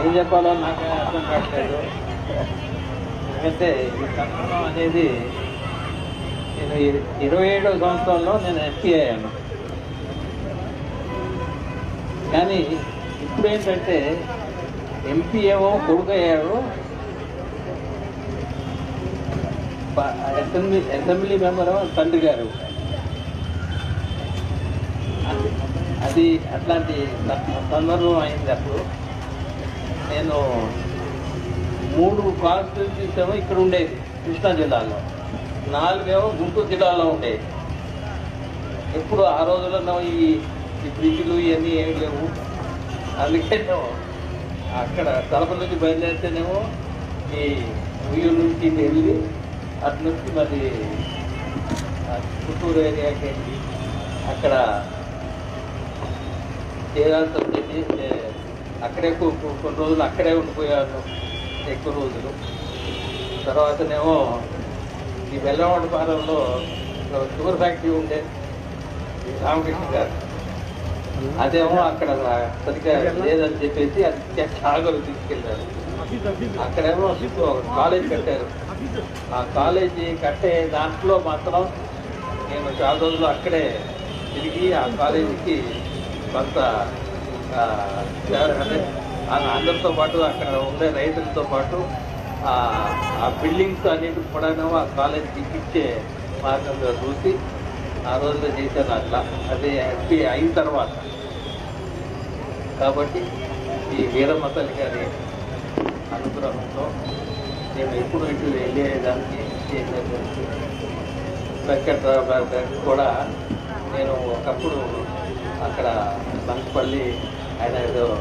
ఏం చెప్పాలో నాకు అర్థం కావట్లేదు. ఎందుకంటే ఈ సంఘటన అనేది నేను ఇరవై ఏడవ సంవత్సరంలో నేను ఎంపీ అయ్యాను. కానీ ఇప్పుడు ఏంటంటే ఎంపీ ఏమో కొడుకు అయ్యాడు అసెంబ్లీ అసెంబ్లీ మెంబర్ తండ్రి గారు. అది- అట్లాంటి సందర్భం అయింది అప్పుడు. నేను మూడు కాన్స్టిట్యూన్సీస్ ఏమో ఇక్కడ ఉండేది కృష్ణా జిల్లాలో. నాలుగేమో గుంటూరు జిల్లాలో ఉండేది. ఎప్పుడు ఆ రోజుల్లో ఈ ఈ బ్రిడ్జ్లు ఇవన్నీ ఏమి లేవు. అందుకేనేమో అక్కడ తలప నుంచి బయలుదేరితేనేమో ఈ ఉయ్యూరు నుంచి వెళ్ళి అటు నుంచి మరి గుంటూరు ఏరియాకి వెళ్ళి అక్కడ చేరాల్సి వచ్చేసి అక్కడే కొన్ని రోజులు అక్కడే ఉండిపోయాను. ఎక్కువ రోజులు. తర్వాతనేమో ఈ బెల్లవాడ పాలెంలో షుగర్ ఫ్యాక్టరీ ఉండే. రామకృష్ణ గారు. అదేమో అక్కడ సరిగ్గా లేదని చెప్పేసి అది కాగలు తీసుకెళ్ళారు. అక్కడేమో ఒక కాలేజ్ కట్టారు. ఆ కాలేజీ కట్టే దాంట్లో మాత్రం నేను చాలా రోజులు అక్కడే తిరిగి ఆ కాలేజీకి కొంత అంటే ఆ అందరితో పాటు అక్కడ ఉండే రైతులతో పాటు ఆ బిల్డింగ్స్ అన్నిటికి కూడా ఆ కాలేజీకి ఇచ్చే మార్గంగా చూసి ఆ రోజులో చేశాను అట్లా. అది ఎంపీ అయిన తర్వాత. కాబట్టి ఈ వీరమతలి గారి అనుగ్రహంతో నేను ఎప్పుడు ఇటు వెళ్ళేదానికి చేసేదానికి వెంకట్రావు గారి కూడా నేను ఒకప్పుడు అక్కడ బంకపల్లి ఆయన ఏదో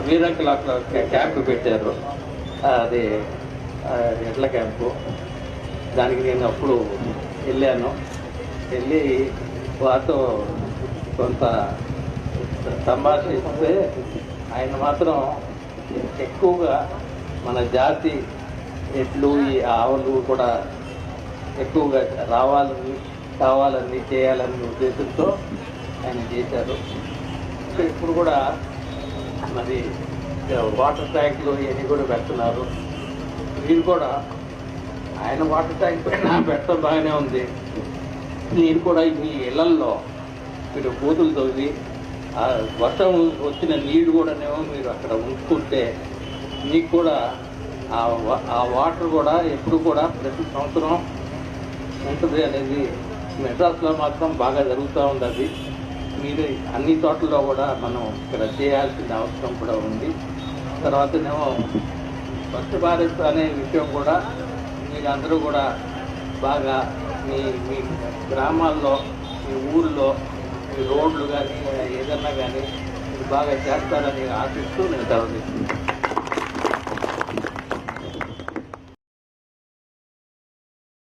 వీరంకులు అక్కడ క్యాంపు పెట్టారు. అది ఎడ్ల క్యాంపు. దానికి నేను అప్పుడు వెళ్ళాను. వెళ్ళి వారితో కొంత సంభాషిస్తే ఆయన మాత్రం ఎక్కువగా మన జాతి ఎట్లు ఈ ఆవులు కూడా ఎక్కువగా రావాలని కావాలని చేయాలని ఉద్దేశంతో ఆయన చేశారు. ఇంకా ఇప్పుడు కూడా మరి వాటర్ ట్యాంకులు ఇవన్నీ కూడా పెడుతున్నారు. మీరు కూడా ఆయన వాటర్ ట్యాంక్ పైన పెట్టడం బాగానే ఉంది. మీరు కూడా మీ ఇళ్ళల్లో మీరు బూతులు తవ్వి ఆ వర్షం వచ్చిన నీరు కూడానేమో మీరు అక్కడ ఉంచుకుంటే మీకు కూడా ఆ వా- ఆ వాటర్ కూడా ఎప్పుడు కూడా ప్రతి సంవత్సరం ఉంటుంది అనేది మెడ్రాస్లో మాత్రం బాగా జరుగుతూ ఉంది అది మీరు అన్ని చోట్లలో కూడా మనం ఇక్కడ చేయాల్సిన అవసరం కూడా ఉంది. తర్వాతనేమో స్వచ్ఛ భారత్ అనే విషయం కూడా మీరందరూ కూడా బాగా మీ మీ గ్రామాల్లో మీ ఊళ్ళో మీ రోడ్లు కానీ ఏదన్నా కానీ మీరు బాగా చేస్తారని ఆశిస్తూ నేను సెలవు